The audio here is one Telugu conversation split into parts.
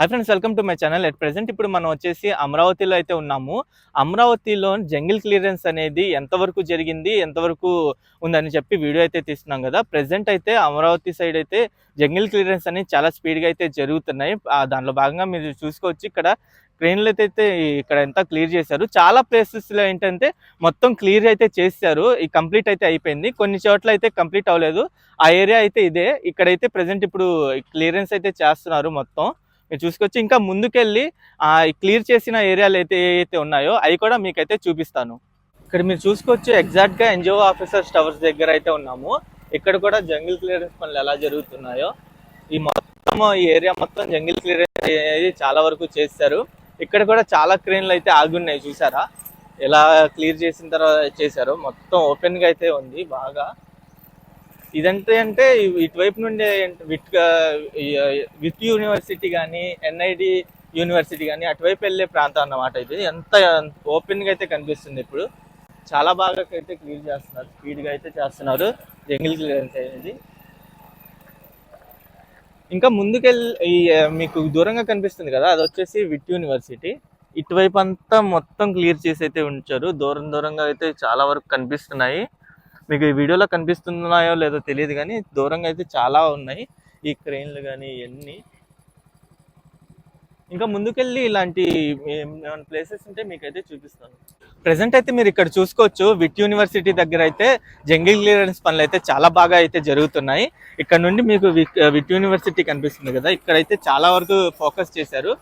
Hi friends welcome to my channel at present ఇప్పుడు మనం వచ్చేసి అమరావతిలో అయితే ఉన్నాము. అమరావతిలో జంగిల్ క్లియరెన్స్ అనేది ఎంతవరకు జరిగింది ఎంతవరకు ఉందని చెప్పి వీడియో అయితే తీస్తున్నాం కదా. ప్రెసెంట్ అయితే అమరావతి సైడ్ అయితే జంగిల్ క్లియరెన్స్ అనేది చాలా స్పీడ్గా అయితే జరుగుతున్నాయి. దాంట్లో దానిలో భాగంగా మీరు చూసుకోవచ్చు ఇక్కడ. క్రెయిన్లు అయితే ఇక్కడ ఎంత క్లియర్ చేశారు. చాలా ప్లేసెస్లో ఏంటంటే మొత్తం క్లియర్ అయితే చేశారు. ఈ కంప్లీట్ అయితే అయిపోయింది. కొన్ని చోట్ల అయితే కంప్లీట్ అవ్వలేదు. ఆ ఏరియా అయితే ఇదే. ఇక్కడైతే ప్రెసెంట్ ఇప్పుడు క్లియరెన్స్ అయితే చేస్తున్నారు మొత్తం. మీరు చూసుకొచ్చి ఇంకా ముందుకెళ్ళి ఆ క్లియర్ చేసిన ఏరియాలు అయితే ఏవైతే ఉన్నాయో అవి కూడా మీకైతే చూపిస్తాను. ఇక్కడ మీరు చూసుకోవచ్చు ఎగ్జాక్ట్గా ఎన్జిఓ ఆఫీసర్స్ టవర్స్ దగ్గర అయితే ఉన్నాము. ఇక్కడ కూడా జంగిల్ క్లియరెన్స్ పనులు ఎలా జరుగుతున్నాయో ఈ మొత్తం ఈ ఏరియా మొత్తం జంగిల్ క్లియరెన్స్ అనేది చాలా వరకు చేశారు. ఇక్కడ కూడా చాలా క్రేన్లు అయితే ఆగున్నాయి చూసారా? ఎలా క్లియర్ చేసిన తర్వాత చేశారు? మొత్తం ఓపెన్గా అయితే ఉంది బాగా. ఇదంటే అంటే ఇటువైపు నుండి విట్ విట్ యూనివర్సిటీ కానీ ఎన్ఐడి యూనివర్సిటీ కానీ అటువైపు వెళ్ళే ప్రాంతం అన్నమాట ఇది. ఎంత ఓపెన్గా అయితే కనిపిస్తుంది ఇప్పుడు. చాలా బాగా అయితే క్లియర్ చేస్తున్నారు. స్పీడ్గా అయితే చేస్తున్నారు. జంగిల్ క్లియరెన్స్ అనేది ఇంకా ముందుకెళ్ళి ఈ మీకు దూరంగా కనిపిస్తుంది కదా అది వచ్చేసి విట్ యూనివర్సిటీ. ఇటువైపు అంతా మొత్తం క్లియర్ చేసి అయితే ఉంచారు. దూరం దూరంగా అయితే చాలా వరకు కనిపిస్తున్నాయి. మీకు ఈ వీడియోలో కనిపిస్తున్నాయో లేదో తెలియదు కానీ దూరంగా అయితే చాలా ఉన్నాయి. ఈ క్రెయిన్లు కానీ ఇవన్నీ. ఇంకా ముందుకెళ్ళి ఇలాంటి ప్లేసెస్ ఉంటే మీకైతే చూపిస్తాను. ప్రెసెంట్ అయితే మీరు ఇక్కడ చూసుకోవచ్చు. విట్ యూనివర్సిటీ దగ్గర అయితే జంగిల్ క్లియరెన్స్ పనులు అయితే చాలా బాగా అయితే జరుగుతున్నాయి. ఇక్కడ నుండి మీకు విట్ యూనివర్సిటీ కనిపిస్తుంది కదా. ఇక్కడైతే చాలా వరకు ఫోకస్ చేశారు.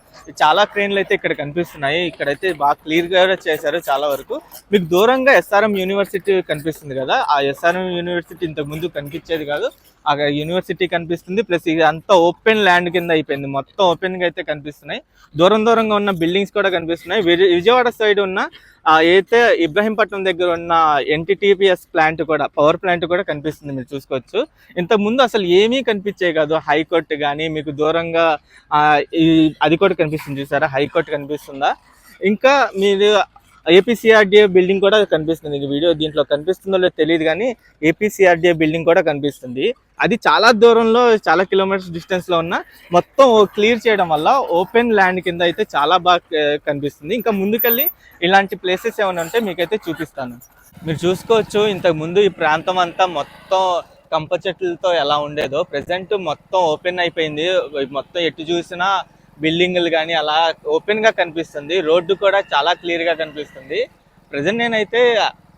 చాలా క్రెయిన్లు అయితే ఇక్కడ కనిపిస్తున్నాయి. ఇక్కడైతే బాగా క్లియర్గా చేశారు చాలా వరకు. మీకు దూరంగా ఎస్ఆర్ఎం యూనివర్సిటీ కనిపిస్తుంది కదా. ఆ ఎస్ఆర్ఎం యూనివర్సిటీ ఇంతకు ముందు కనిపించేది కాదు. ఆ యూనివర్సిటీ కనిపిస్తుంది. ప్లస్ ఇది అంతా ఓపెన్ ల్యాండ్ కింద అయిపోయింది. మొత్తం ఓపెన్గా అయితే కనిపిస్తున్నాయి. దూరం దూరంగా ఉన్న బిల్డింగ్స్ కూడా కనిపిస్తున్నాయి. విజయవాడ సైడ్ ఉన్న అయితే ఇబ్రహీంపట్నం దగ్గర ఉన్న ఎన్టీటీపీఎస్ ప్లాంట్ కూడా పవర్ ప్లాంట్ కూడా కనిపిస్తుంది మీరు చూసుకోవచ్చు. ఇంతకు ముందు అసలు ఏమీ కనిపించేవి కాదు. హైకోర్టు కానీ మీకు దూరంగా అది కూడా కనిపిస్తుంది చూసారా? హైకోర్టు కనిపిస్తుందా? ఇంకా మీరు ఏపీసీఆర్డీఏ బిల్డింగ్ కూడా కనిపిస్తుంది. వీడియో దీంట్లో కనిపిస్తుందో లేదో తెలియదు కానీ ఏపీసీఆర్డీఏ బిల్డింగ్ కూడా కనిపిస్తుంది. అది చాలా దూరంలో చాలా కిలోమీటర్స్ డిస్టెన్స్లో ఉన్న మొత్తం క్లియర్ చేయడం వల్ల ఓపెన్ ల్యాండ్ కింద అయితే చాలా బాగా కనిపిస్తుంది. ఇంకా ముందుకెళ్ళి ఇలాంటి ప్లేసెస్ ఏమైనా ఉంటే మీకైతే చూపిస్తాను. మీరు చూసుకోవచ్చు ఇంతకు ముందు ఈ ప్రాంతం అంతా మొత్తం కంప చెట్లతో ఎలా ఉండేదో ప్రెసెంట్ మొత్తం ఓపెన్ అయిపోయింది. మొత్తం ఎటు చూసినా బిల్డింగ్లు కానీ అలా ఓపెన్గా కనిపిస్తుంది. రోడ్డు కూడా చాలా క్లియర్గా కనిపిస్తుంది. ప్రజెంట్ నేనైతే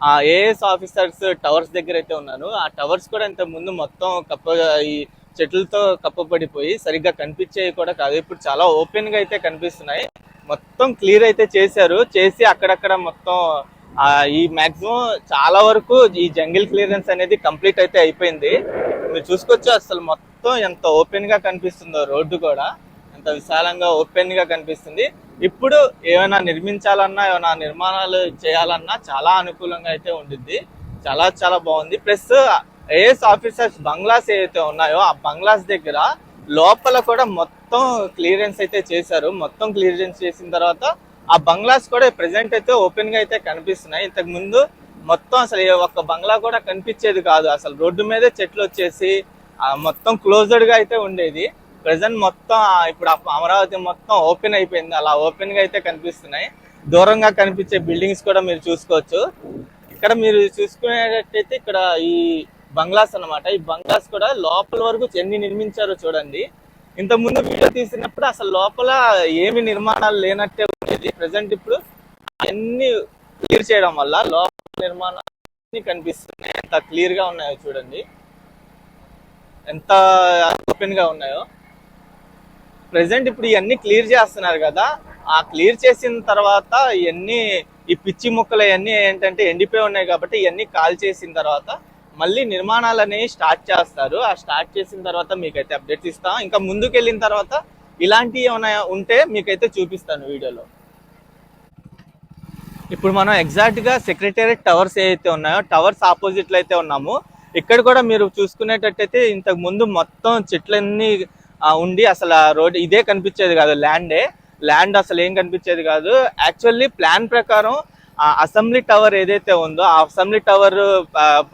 ఆ ఏఎస్ ఆఫీసర్స్ టవర్స్ దగ్గర అయితే ఉన్నాను. ఆ టవర్స్ కూడా ఇంత ముందు మొత్తం కప్ప ఈ చెట్లతో కప్పబడిపోయి సరిగ్గా కనిపించేవి కూడా కాదు. ఇప్పుడు చాలా ఓపెన్గా అయితే కనిపిస్తున్నాయి. మొత్తం క్లియర్ అయితే చేశారు. చేసి అక్కడక్కడ మొత్తం ఈ మాక్సిమం చాలా వరకు ఈ జంగిల్ క్లియరెన్స్ అనేది కంప్లీట్ అయితే అయిపోయింది. మీరు చూసుకోవచ్చు అసలు మొత్తం ఎంత ఓపెన్గా కనిపిస్తుందో రోడ్డు కూడా. ఎంత విశాలంగా ఓపెన్గా కనిపిస్తుంది. ఇప్పుడు ఏమైనా నిర్మించాలన్నా ఏమైనా నిర్మాణాలు చేయాలన్నా చాలా అనుకూలంగా అయితే ఉండిద్ది. చాలా చాలా బాగుంది. ప్లస్ ఏఎస్ ఆఫీసర్స్ బంగ్లాస్ ఏవైతే ఉన్నాయో ఆ బంగ్లాస్ దగ్గర లోపల కూడా మొత్తం క్లియరెన్స్ అయితే చేశారు. మొత్తం క్లియరెన్స్ చేసిన తర్వాత ఆ బంగ్లాస్ కూడా ప్రెసెంట్ అయితే ఓపెన్గా అయితే కనిపిస్తున్నాయి. ఇంతకు ముందు మొత్తం అసలు ఏ ఒక్క బంగ్లా కూడా కనిపించేది కాదు. అసలు రోడ్డు మీదే చెట్లు వచ్చేసి మొత్తం క్లోజ్డ్గా అయితే ఉండేది. ప్రెసెంట్ మొత్తం ఇప్పుడు అమరావతి మొత్తం ఓపెన్ అయిపోయింది. అలా ఓపెన్గా అయితే కనిపిస్తున్నాయి. దూరంగా కనిపించే బిల్డింగ్స్ కూడా మీరు చూసుకోవచ్చు. ఇక్కడ మీరు చూసుకునేటట్టయితే ఇక్కడ ఈ బంగ్లాస్ అన్నమాట. ఈ బంగ్లాస్ కూడా లోపల వరకు ఎన్ని నిర్మించారో చూడండి. ఇంత ముందు వీడియో తీసినప్పుడు అసలు లోపల ఏమి నిర్మాణాలు లేనట్టే ఉండేది. ప్రజెంట్ ఇప్పుడు అన్ని క్లియర్ చేయడం వల్ల లోపల నిర్మాణాలు కనిపిస్తున్నాయి. ఎంత క్లియర్గా ఉన్నాయో చూడండి. ఎంత ఓపెన్గా ఉన్నాయో. ప్రెసెంట్ ఇప్పుడు ఇవన్నీ క్లియర్ చేస్తున్నారు కదా. ఆ క్లియర్ చేసిన తర్వాత ఇవన్నీ ఈ పిచ్చి ముక్కలు ఇవన్నీ ఏంటంటే ఎండిపోయి ఉన్నాయి కాబట్టి ఇవన్నీ కాల్ చేసిన తర్వాత మళ్ళీ నిర్మాణాలు అనేవి స్టార్ట్ చేస్తారు. ఆ స్టార్ట్ చేసిన తర్వాత మీకైతే అప్డేట్స్ ఇస్తాం. ఇంకా ముందుకు వెళ్ళిన తర్వాత ఇలాంటివి ఏమైనా ఉంటే మీకైతే చూపిస్తాను వీడియోలో. ఇప్పుడు మనం ఎగ్జాక్ట్గా సెక్రటేరియట్ టవర్స్ ఏవైతే ఉన్నాయో టవర్స్ ఆపోజిట్లో అయితే ఉన్నాము. ఇక్కడ కూడా మీరు చూసుకునేటట్టయితే ఇంతకు ముందు మొత్తం చెట్లన్నీ ఉండి అసలు రోడ్ ఇదే కనిపించేది కాదు ల్యాండే. ల్యాండ్ అసలు ఏం కనిపించేది కాదు. యాక్చువల్లీ ప్లాన్ ప్రకారం ఆ అసెంబ్లీ టవర్ ఏదైతే ఉందో ఆ అసెంబ్లీ టవర్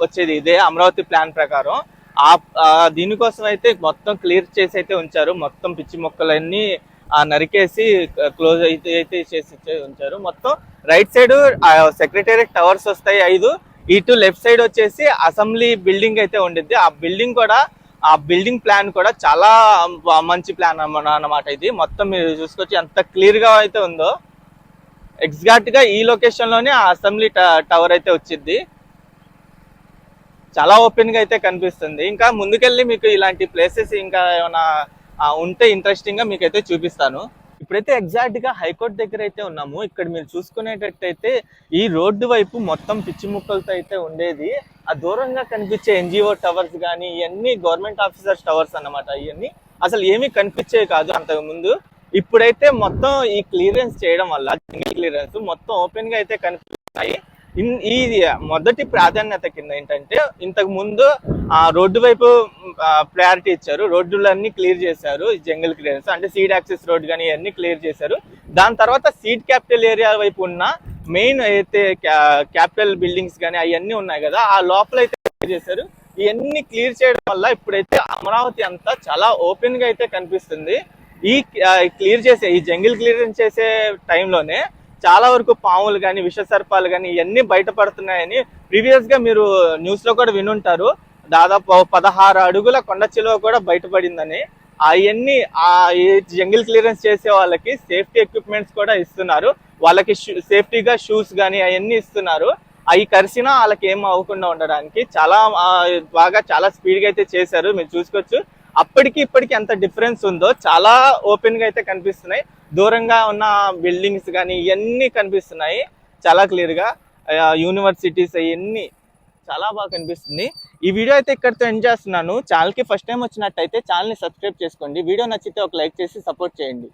వచ్చేది ఇదే అమరావతి ప్లాన్ ప్రకారం. ఆ దీనికోసం అయితే మొత్తం క్లియర్ చేసి అయితే ఉంచారు. మొత్తం పిచ్చి మొక్కలన్నీ నరికేసి క్లోజ్ అయితే అయితే చేసి ఉంచారు. మొత్తం రైట్ సైడ్ సెక్రటేరియట్ టవర్స్ వస్తాయి ఐదు. ఇటు లెఫ్ట్ సైడ్ వచ్చేసి అసెంబ్లీ బిల్డింగ్ అయితే ఉండిద్ది. ఆ బిల్డింగ్ కూడా ఆ బిల్డింగ్ ప్లాన్ కూడా చాలా మంచి ప్లాన్ అన్నమాట ఇది. మొత్తం మీరు చూసుకోవచ్చు ఎంత క్లియర్గా అయితే ఉందో. ఎగ్జాక్ట్గా ఈ లొకేషన్లోనే ఆ అసెంబ్లీ టవర్ అయితే వచ్చింది చాలా ఓపెన్గా అయితే కనిపిస్తుంది. ఇంకా ముందుకెళ్ళి మీకు ఇలాంటి ప్లేసెస్ ఇంకా ఏమైనా ఉంటే ఇంట్రెస్టింగ్గా అయితే చూపిస్తాను. ఇప్పుడైతే ఎగ్జాక్ట్గా హైకోర్ట్ దగ్గర అయితే ఉన్నాము. ఇక్కడ మీరు చూసుకునేటట్టయితే ఈ రోడ్డు వైపు మొత్తం పిచ్చి ముక్కలతో అయితే ఉండేది. ఆ దూరంగా కనిపించే ఎన్జిఓ టవర్స్ కానీ ఇవన్నీ గవర్నమెంట్ ఆఫీసర్స్ టవర్స్ అన్నమాట. ఇవన్నీ అసలు ఏమీ కనిపించేవి కాదు అంతకు ముందు. ఇప్పుడైతే మొత్తం ఈ క్లియరెన్స్ చేయడం వల్ల క్లియరెన్స్ మొత్తం ఓపెన్గా అయితే కనిపిస్తున్నాయి. ఈ మొదటి ప్రాధాన్యత కింద ఏంటంటే ఇంతకు ముందు ఆ రోడ్డు వైపు ప్రయారిటీ ఇచ్చారు. రోడ్డులన్నీ క్లియర్ చేశారు జంగిల్ క్లియరెన్స్ అంటే సీడ్ యాక్సెస్ రోడ్ కానీ ఇవన్నీ క్లియర్ చేశారు. దాని తర్వాత సీడ్ క్యాపిటల్ ఏరియా వైపు ఉన్న మెయిన్ అయితే క్యాపిటల్ బిల్డింగ్స్ కానీ అవన్నీ ఉన్నాయి కదా ఆ లోపల అయితే క్లియర్ చేశారు? ఇవన్నీ క్లియర్ చేయడం వల్ల ఇప్పుడైతే అమరావతి అంతా చాలా ఓపెన్గా అయితే కనిపిస్తుంది. ఈ క్లియర్ చేసే ఈ జంగిల్ క్లియరెన్స్ చేసే టైంలోనే చాలా వరకు పాములు కానీ విష సర్పాలు కానీ ఇవన్నీ బయటపడుతున్నాయని ప్రీవియస్గా మీరు న్యూస్లో కూడా వినుంటారు. దాదాపు పదహారు అడుగుల కొండ చిలువ కూడా బయటపడిందని. అవన్నీ ఆ జంగిల్ క్లియరెన్స్ చేసే వాళ్ళకి సేఫ్టీ ఎక్విప్మెంట్స్ కూడా ఇస్తున్నారు. వాళ్ళకి సేఫ్టీగా షూస్ కానీ అవన్నీ ఇస్తున్నారు. అవి కరిసినా వాళ్ళకి ఏం అవ్వకుండా ఉండడానికి చాలా బాగా చాలా స్పీడ్గా అయితే చేశారు. మీరు చూసుకోవచ్చు. అప్పటికి ఇప్పటికి ఎంత డిఫరెన్స్ ఉందో చాలా ఓపెన్గా అయితే కనిపిస్తున్నాయి. దూరంగా ఉన్న బిల్డింగ్స్ కానీ ఇవన్నీ కనిపిస్తున్నాయి. చాలా క్లియర్గా యూనివర్సిటీస్ అవన్నీ చాలా బాగా కనిపిస్తుంది. ఈ వీడియో అయితే ఇక్కడితో ఎండ్ చేస్తున్నాను. ఛానల్కి ఫస్ట్ టైం వచ్చినట్టయితే ఛానల్ని సబ్స్క్రైబ్ చేసుకోండి. వీడియో నచ్చితే ఒక లైక్ చేసి సపోర్ట్ చేయండి.